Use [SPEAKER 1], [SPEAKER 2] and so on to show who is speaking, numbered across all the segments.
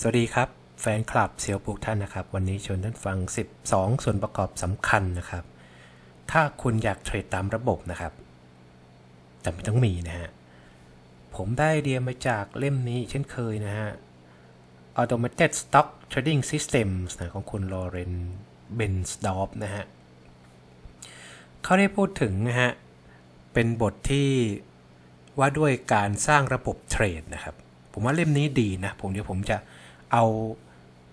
[SPEAKER 1] สวัสดีครับ แฟนคลับเซียวปลูกท่านนะครับ วันนี้ชวนท่านฟัง 12 ส่วนประกอบสำคัญนะครับ ถ้าคุณอยากเทรดตามระบบนะครับ แต่ไม่ต้องมีนะฮะ ผมได้ไอเดียมาจากเล่มนี้เช่นเคยนะฮะ Automated Stock Trading Systems นะของคุณลอเรนเบนสดอฟนะฮะเขาได้พูดถึงนะฮะ เป็นบทที่ว่าด้วยการสร้างระบบเทรดนะครับผมว่าเล่มนี้ดีนะ ผมเดี๋ยวผมจะ เอา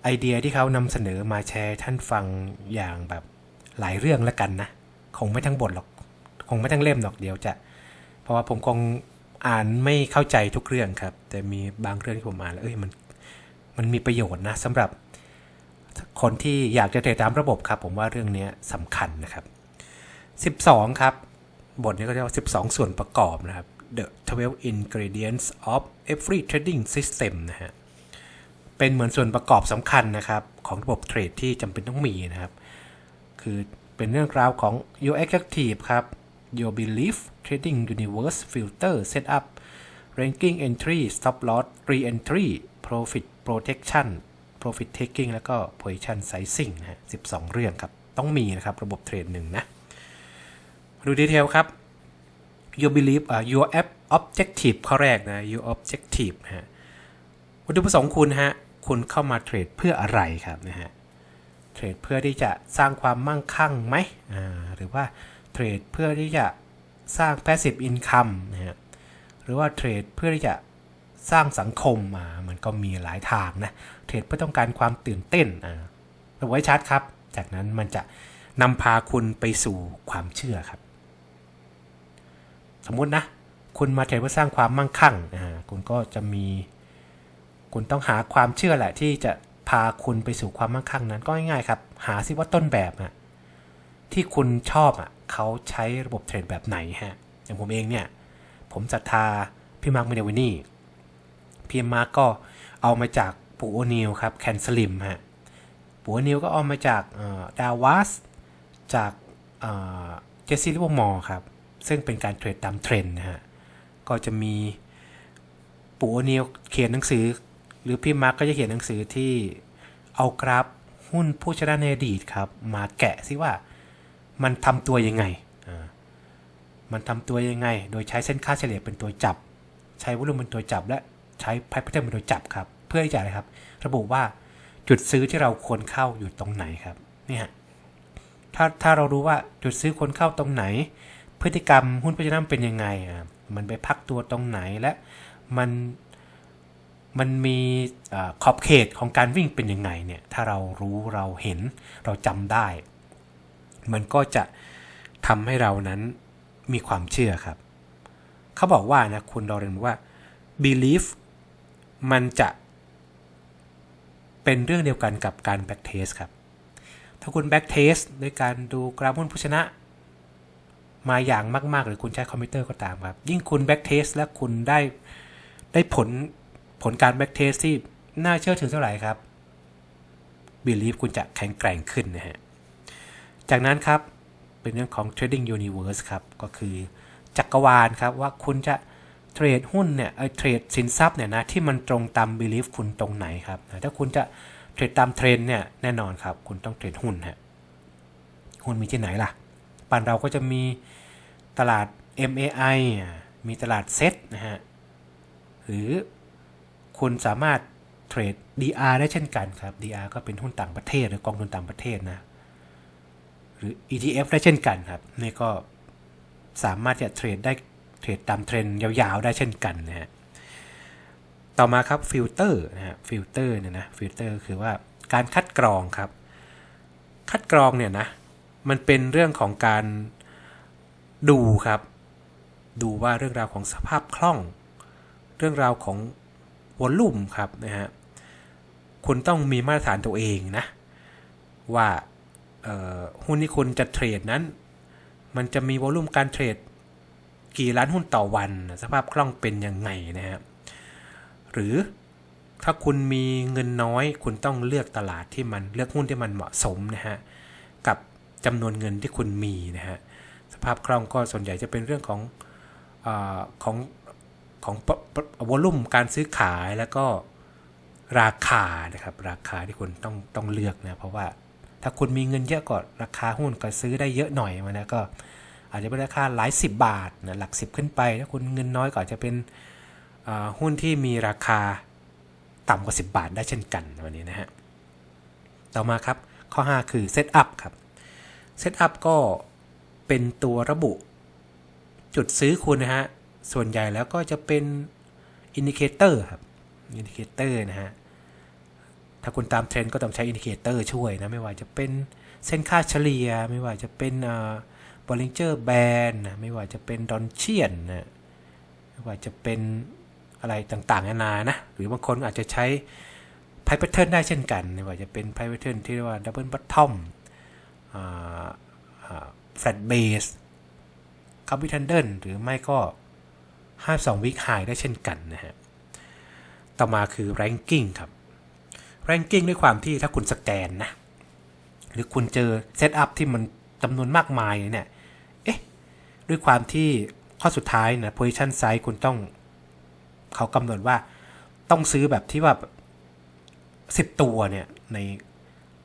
[SPEAKER 1] ไอเดียที่เขานำเสนอมาแชร์ท่านฟังอย่างแบบหลายเรื่องแล้วกันนะ คงไม่ทั้งบทหรอก คงไม่ทั้งเล่มหรอกเดี๋ยวจะ เพราะว่าผมคงอ่านไม่เข้าใจทุกเรื่องครับ แต่มีบางเรื่องที่ผมอ่านแล้วเอ้ยมันมันมีประโยชน์นะสำหรับคนที่อยากจะเทรดตามระบบครับ ผมว่าเรื่องนี้สำคัญนะครับ 12 ครับ บทนี้ก็เรียกว่า 12 ส่วนประกอบนะครับ The 12 ingredients of every trading system นะฮะ เป็นเหมือนส่วนประกอบสำคัญนะครับของระบบเทรดที่จำเป็นต้องมีนะครับ คือเป็นเรื่องราวของ your objective ครับ your belief trading universe filter setup ranking entry stop loss re-entry profit protection profit taking แล้วก็ position sizing นะฮะ12 เรื่องครับ ต้องมีนะครับระบบเทรดหนึ่งนะ ดูดีเทลครับ your belief อ่า your app objective ข้อแรกนะ your objective ฮะวัตถุประสงค์คุณฮะ คุณเข้ามาเทรดเพื่ออะไรครับนะฮะเทรดเพื่อที่จะสร้างความมั่งคั่งไหมอ่าหรือว่าเทรดเพื่อที่จะสร้าง passive income นะฮะหรือว่าเทรดเพื่อที่จะสร้างสังคมมามันก็มีหลายทางนะเทรดเพื่อต้องการความตื่นเต้นอ่าระไว้ชัดครับ จากนั้นมันจะนำพาคุณไปสู่ความเชื่อครับ สมมุตินะ คุณมาเทรดเพื่อสร้างความมั่งคั่งอ่าคุณก็จะมี คุณต้องหาความเชื่อแหละที่จะพาคุณไปสู่ความมั่งคั่งนั้นก็ง่ายๆครับ หาซิว่าต้นแบบอะที่คุณชอบอะเขาใช้ระบบเทรดแบบไหนฮะ อย่างผมเองเนี่ย ผมศรัทธาพี่มาร์คเมเดวินี่พี่มาร์คก็เอามาจากปูโอนิลครับแคนสลิมฮะปูโอนิลก็เอามาจากดาวัสจากเจสซี่ลิเวอร์มอร์ครับ ซึ่งเป็นการเทรดตามเทรนด์นะฮะ ก็จะมีปูโอนิลเขียนหนังสือ หรือพี่มาร์กก็จะเขียนหนังสือที่เอากราฟหุ้นผู้ชนะในอดีตครับ มาแกะซิว่ามันทำตัวยังไง มันทำตัวยังไง โดยใช้เส้นค่าเฉลี่ยเป็นตัวจับ ใช้วอลุ่มเป็นตัวจับ และใช้ไพ่พัฒนเป็นตัวจับครับ เพื่อที่จะอะไรครับ ระบุว่าจุดซื้อที่เราควรเข้าอยู่ตรงไหนครับเนี่ยถ้าถ้าเรารู้ว่าจุดซื้อควรเข้าตรงไหน พฤติกรรมหุ้นผู้ชนะเป็นยังไงอะมันไปพักตัวตรงไหนและมัน มันมีอขอบเขตของการวิ่งเป็นยังไงเนี่ยถ้าเรารู้เราเห็นเราจำได้ มันก็จะทำให้เรานั้นมีความเชื่อครับ เขาบอกว่านะคุณดอเรนบอกว่า belief มันจะเป็นเรื่องเดียวกันกับการ back test ครับ ถ้าคุณ back test ด้วยการดูกราฟหุ้นผู้ชนะ มาอย่างมาก ๆ หรือคุณใช้คอมพิวเตอร์ก็ตามครับ ยิ่งคุณ back test และคุณได้ได้ผล ผลการ back test ที่น่าเชื่อถือเท่าไหร่ครับ belief คุณจะแข็งแกร่งขึ้นนะฮะ จากนั้นครับ เป็นเรื่องของ trading universe ครับ ก็คือจักรวาลครับว่าคุณจะเทรดหุ้นเนี่ยเทรดสินทรัพย์เนี่ยนะที่มันตรงตาม belief คุณตรงไหนครับ ถ้าคุณจะเทรดตามเทรนเนี่ยแน่นอนครับ คุณต้องเทรดหุ้นฮะหุ้นมีที่ไหนล่ะปันเราก็จะมีตลาด MAI อะมีตลาดเซ็ตนะฮะหรือ คุณสามารถเทรด DR ได้เช่นกันครับ DR ก็เป็นหุ้นต่างประเทศหรือกองทุนต่างประเทศนะ หรือ ETF ได้เช่นกันครับ นี่ก็สามารถจะเทรดได้เทรดตามเทรนด์ยาวๆได้เช่นกันนะฮะ ต่อมาครับฟิลเตอร์นะฮะฟิลเตอร์เนี่ยนะฟิลเตอร์คือว่าการคัดกรองครับ คัดกรองเนี่ยนะ มันเป็นเรื่องของการดูครับ ดูว่าเรื่องราวของสภาพคล่อง เรื่องราวของ วอลลุ่มครับนะฮะคุณต้องมีมาตรฐานตัวเองนะ ว่าหุ้นที่คุณจะเทรดนั้น มันจะมีวอลลุ่มการเทรดกี่ล้านหุ้นต่อวัน สภาพคล่องเป็นยังไงนะฮะหรือถ้าคุณมีเงินน้อย คุณต้องเลือกตลาดที่มันเลือกหุ้นที่มันเหมาะสมนะฮะกับจำนวนเงินที่คุณมีนะฮะสภาพคล่องก็ส่วนใหญ่จะเป็นเรื่องของอของ ของวอลุ่มการซื้อขายแล้วก็ราคานะครับ ราคาที่คุณต้องต้องเลือกนะเพราะว่าถ้าคุณมีเงินเยอะก็ราคาหุ้นก็ซื้อได้เยอะหน่อยมันะก็อาจจะเป็นราคาหลายสิบบาทนะหลักสิบขึ้นไปถ้าคุณเงินน้อยก็อาจจะเป็นหุ้นที่มีราคาต่ำกว่า 10 บาทได้เช่นกันวันนี้นะฮะ ต่อมาครับข้อ 5 คือเซตอัพครับเซตอัพก็เป็นตัวระบุจุดซื้อคุณนะฮะ ส่วนใหญ่แล้วก็จะเป็นอินดิเคเตอร์ครับอินดิเคเตอร์นะฮะ ถ้าคุณตามเทรนด์ก็ต้องใช้อินดิเคเตอร์ช่วยนะ ไม่ว่าจะเป็นเส้นค่าเฉลี่ย ไม่ว่าจะเป็นบอลลิงเจอร์แบนนะไม่ว่าจะเป็นดอนเชียนนะไม่ว่าจะเป็นอะไรต่างๆนานานะ หรือบางคนอาจจะใช้ไพ p เทิร์นได้เช่นกัน ไม่ว่าจะเป็นไพ p เทิร์นที่เรียกว่าดับเบิลบัตทอมแฟลตเบสคับวิทันเดิลหรือไม่ก็ 52วิกไฮได้เช่นกันนะฮะ ต่อมาคือ ranking ครับ ranking ด้วยความที่ถ้าคุณสแกนนะ หรือคุณเจอเซตอัพที่มันจำนวนมากมายเนี่ย เอ๊ะ ด้วยความที่ข้อสุดท้ายนะ position size คุณต้อง เขากำหนดว่าต้องซื้อแบบที่ว่าสิบตัวเนี่ย ใน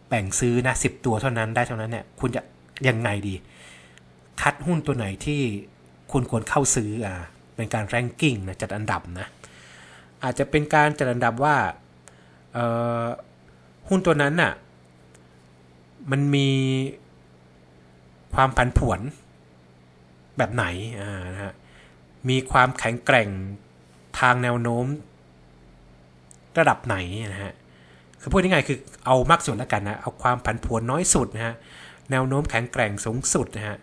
[SPEAKER 1] แบ่งซื้อนะสิบตัวเท่านั้นได้เท่านั้นเนี่ย คุณจะยังไงดี คัดหุ้นตัวไหนที่คุณควรเข้าซื้ออ่า เป็นการ ranking นะจัดอันดับนะอาจจะเป็นการจัดอันดับว่าหุ้นตัวนั้นน่ะมันมีความผันผวนแบบไหนอ่านะฮะมีความแข็งแกร่งทางแนวโน้มระดับไหนนะฮะคือพูดง่ายๆคือเอามากสุดแล้วกันนะเอาความผันผวนน้อยสุดนะฮะแนวโน้มแข็งแกร่งสูงสุดนะฮะ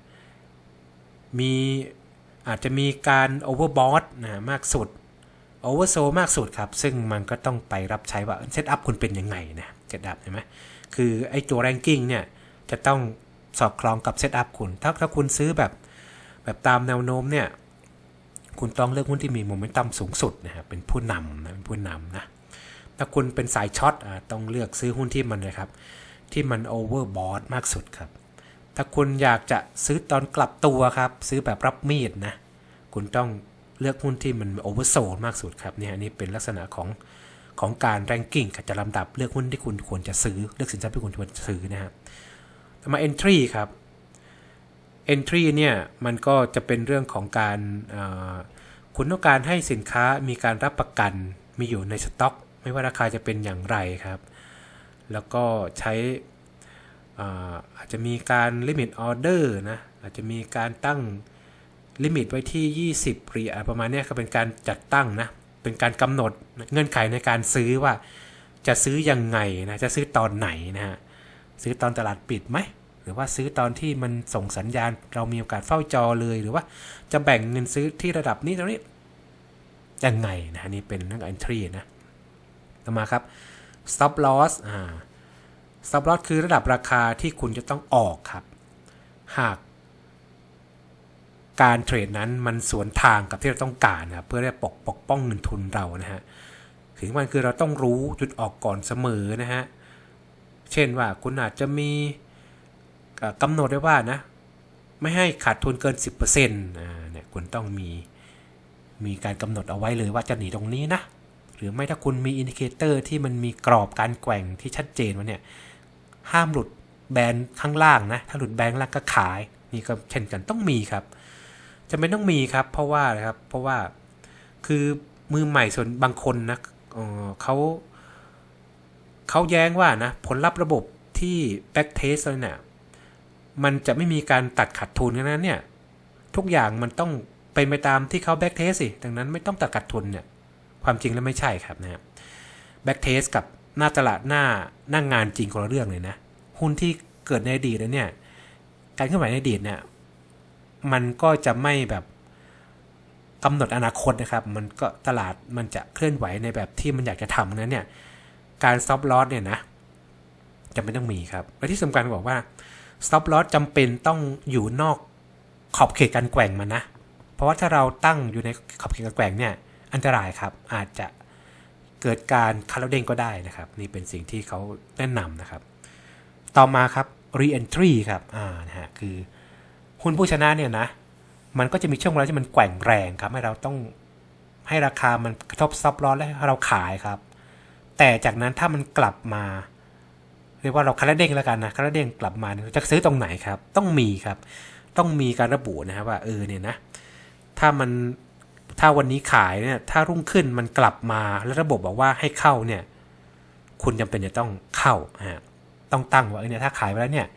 [SPEAKER 1] มี อาจจะมีการโอเวอร์บอทนะมากสุดโอเวอร์โซมากสุดครับ ซึ่งมันก็ต้องไปรับใช้ว่าเซตอัพคุณเป็นยังไงนะเซตอัพใช่ไหมคือไอ้ตัวแรงกิ้งเนี่ยจะต้องสอดคล้องกับเซตอัพคุณ ถ้าถ้าคุณซื้อแบบแบบตามแนวโน้มเนี่ยคุณต้องเลือกหุ้นที่มีโมเมนตัมสูงสุดนะครับเป็นผู้นำนะเป็นผู้นำนะถ้าคุณเป็นสายช็อตอะต้องเลือกซื้อหุ้นที่มันนะครับที่มันโอเวอร์บอทมากสุดครับ ถ้าคุณอยากจะซื้อตอนกลับตัวครับ ซื้อแบบรับมีดนะ คุณต้องเลือกหุ้นที่มันโอเวอร์โซมากสุดครับเนี่ยอันนี้เป็นลักษณะของของการแรงกิ้งจะลำดับเลือกหุ้นที่คุณควรจะซื้อ เลือกสินทรัพย์ที่คุณควรจะซื้อนะครับต่อมา entry ครับ entry เนี่ยมันก็จะเป็นเรื่องของการคุณต้องการให้สินค้ามีการรับประกันมีอยู่ในสต็อก ไม่ว่าราคาจะเป็นอย่างไรครับ แล้วก็ใช้ อาจจะมีการลิมิตออเดอร์นะ อาจจะมีการตั้งลิมิตไว้ที่ 20เหรียญประมาณนี้ก็เป็นการจัดตั้งนะ เป็นการกำหนดเงื่อนไขในการซื้อว่าจะซื้อยังไงนะ จะซื้อตอนไหนนะฮะ ซื้อตอนตลาดปิดไหม หรือว่าซื้อตอนที่มันส่งสัญญาณ เรามีโอกาสเฝ้าจอเลย หรือว่าจะแบ่งเงินซื้อที่ระดับนี้ตรงนี้ ยังไงนะนี่เป็นเรื่อง entry นะ ต่อมาครับ stop loss อ่า stop loss คือระดับราคาที่คุณจะต้องออกครับ หาก การเทรดนั้นมันสวนทางกับที่เราต้องการครับเพื่อได้ปกปกป้องเงินทุนเรานะฮะถึงมันคือเราต้องรู้จุดออกก่อนเสมอนะฮะเช่นว่าคุณอาจจะมีกำหนดไว้ว่านะไม่ให้ขาดทุนเกิน 10%อ่าเนี่ยคุณต้องมีมีการกำหนดเอาไว้เลยว่าจะหนีตรงนี้นะ หรือไม่ถ้าคุณมีอินดิเคเตอร์ที่มันมีกรอบการแกว่งที่ชัดเจนว่าเนี่ย ห้ามหลุดแบนข้างล่างนะ ถ้าหลุดแบนข้างล่างก็ขาย นี่ก็เช่นกันต้องมีครับ จะไม่ต้องมีครับ เพราะว่านะครับ เพราะว่าคือมือใหม่ส่วนบางคนนะเออเขาเขาแย้งว่านะ ผลลัพธ์ระบบที่ back test เลยเนี่ยมันจะไม่มีการตัดขาดทุนกันนั้นเนี่ย ทุกอย่างมันต้องเป็นไปตามที่เขา back test สิดังนั้นไม่ต้องตัดขาดทุนเนี่ย ความจริงแล้วไม่ใช่ครับนะครับ back test กับ หน้าตลาดหน้าหน้างงานจริงคนละเรื่องเลยนะ หุ้นที่เกิดในอดีตแล้วเนี่ย การเคลื่อนไหวในอดีตเนี่ย มันก็จะไม่แบบกำหนดอนาคตนะครับ มันก็ตลาดมันจะเคลื่อนไหวในแบบที่มันอยากจะทำนั้นเนี่ย การ stop loss เนี่ยนะจะไม่ต้องมีครับ และที่สำคัญบอกว่า stop loss จำเป็นต้องอยู่นอกขอบเขตการแกว่งมันนะ เพราะว่าถ้าเราตั้งอยู่ในขอบเขตการแกว่งเนี่ย อันตรายครับ อาจจะ เกิดการคาร์เด้งก็ได้นะครับ นี่เป็นสิ่งที่เขาแนะนำนะครับ ต่อมาครับ re-entry ครับอ่านะฮะคือหุ้นผู้ชนะเนี่ยนะ มันก็จะมีช่วงเวลาที่มันแกว่งแรงครับ ให้เราต้องให้ราคามันกระทบซับร้อนและให้เราขายครับ แต่จากนั้นถ้ามันกลับมาเรียกว่าเราคาราเด้งแล้วกันนะคาราเด้งกลับมาเนี่ยจะซื้อตรงไหนครับ ต้องมีครับ ต้องมีการระบุนะครับว่าเออเนี่ยนะ ถ้ามัน ถ้าวันนี้ขายเนี่ย ถ้ารุ่งขึ้นมันกลับมาแล้วระบบบอกว่าให้เข้าเนี่ย คุณจำเป็นจะต้องเข้าฮะต้องตั้งว่าเออเนี่ยถ้าขายไปแล้วเนี่ย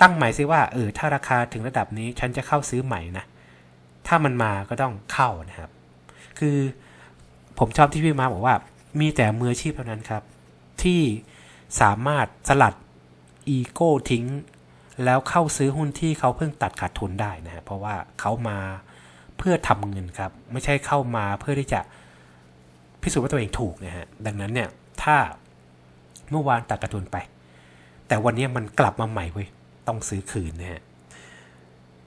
[SPEAKER 1] ตั้งหม่ซิว่าเออถ้าราคาถึงระดับนี้ฉันจะเข้าซื้อใหม่นะถ้ามันมาก็ต้องเข้านะครับ คือผมชอบที่พี่มาบอกว่า มีแต่มืออาชีพเท่านั้นครับ ที่สามารถสลัดอีโก้ทิ้ง แล้วเข้าซื้อหุ้นที่เขาเพิ่งตัดขาดทุนได้นะฮะเพราะว่าเขามา เพื่อทำเงินครับ ไม่ใช่เข้ามาเพื่อที่จะพิสูจน์ว่าตัวเองถูกนะฮะดังนั้นเนี่ยถ้าเมื่อวานตัดขาดทุนไป แต่วันนี้มันกลับมาใหม่เว้ยต้องซื้อคืนนะฮะ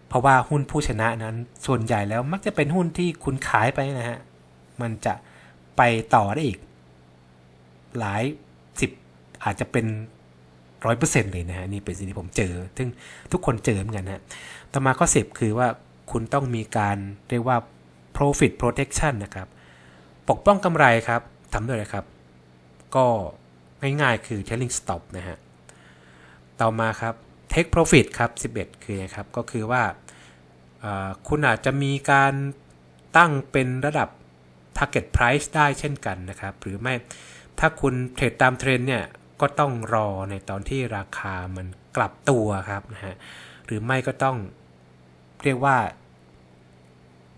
[SPEAKER 1] เพราะว่าหุ้นผู้ชนะนั้น ส่วนใหญ่แล้วมักจะเป็นหุ้นที่คุณขายไปนะฮะมันจะไปต่อได้อีก หลายสิบอาจจะเป็นร้อยเปอร์เซ็นต์เลยนะฮะนี่เป็นสิ่งที่ผมเจอ ซึ่งทุกคนเจอเหมือนกันฮะต่อมาข้อสิบคือว่า คุณต้องมีการเรียกว่า profit protection นะครับ ปกป้องกำไรครับทำด้วยอะครับ ก็ง่ายๆคือ trailing stop นะฮะ ต่อมาครับ take profit ครับ 11 คืออะไรครับ ก็คือว่าคุณอาจจะมีการตั้งเป็นระดับ target price ได้เช่นกันนะครับ หรือไม่ ถ้าคุณเทรดตามเทรนเนี่ย ก็ต้องรอในตอนที่ราคามันกลับตัวครับนะฮะ หรือไม่ก็ต้อง เรียกว่า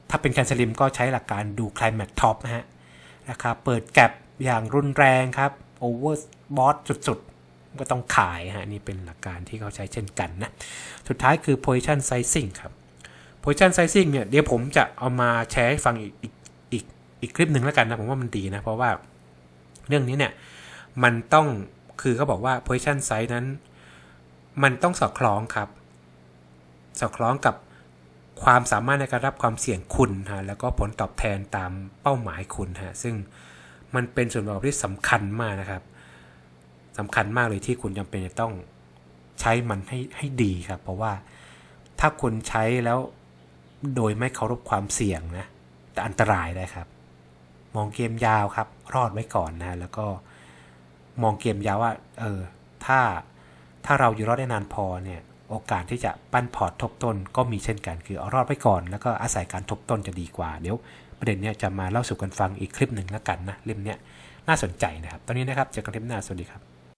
[SPEAKER 1] ถ้าเป็นแคนเซลิมก็ใช้หลักการดู climate top นะฮะราคาเปิดแก็บอย่างรุนแรงครับ overbought สุดๆ ก็ต้องขายฮะนี่เป็นหลักการที่เขาใช้เช่นกันนะ สุดท้ายคือ position sizing ครับ position sizing เนี่ยเดี๋ยวผมจะเอามาแชร์ให้ฟังอีกอีกอีกอีกคลิปหนึ่งแล้วกันนะผมว่ามันดีนะ เพราะว่าเรื่องนี้เนี่ย มันต้องคือเขาบอกว่า position size นั้น มันต้องสอดคล้องครับ สอดคล้องกับ ความสามารถในการรับความเสี่ยงคุณฮะแล้วก็ผลตอบแทนตามเป้าหมายคุณฮะซึ่งมันเป็นส่วนประกอบที่สำคัญมากนะครับสำคัญมากเลยที่คุณจำเป็นจะต้องใช้มันให้ให้ดีครับ เพราะว่าถ้าคุณใช้แล้วโดยไม่เคารพความเสี่ยงนะจะอันตรายได้ครับ มองเกมยาวครับ รอดไว้ก่อนนะแล้วก็มองเกมยาวว่า เออถ้าถ้าเราอยู่รอดได้นานพอเนี่ย โอกาสที่จะปั้นพอร์ตทบต้นก็มีเช่นกันคือเอารอดไปก่อน แล้วก็อาศัยการทบต้นจะดีกว่า เดี๋ยวประเด็นเนี้ยจะมาเล่าสู่กันฟังอีกคลิปหนึ่งแล้วกันนะเล่มเนี้ยน่าสนใจนะครับ ตอนนี้นะครับเจอกันคลิปหน้าสวัสดีครับ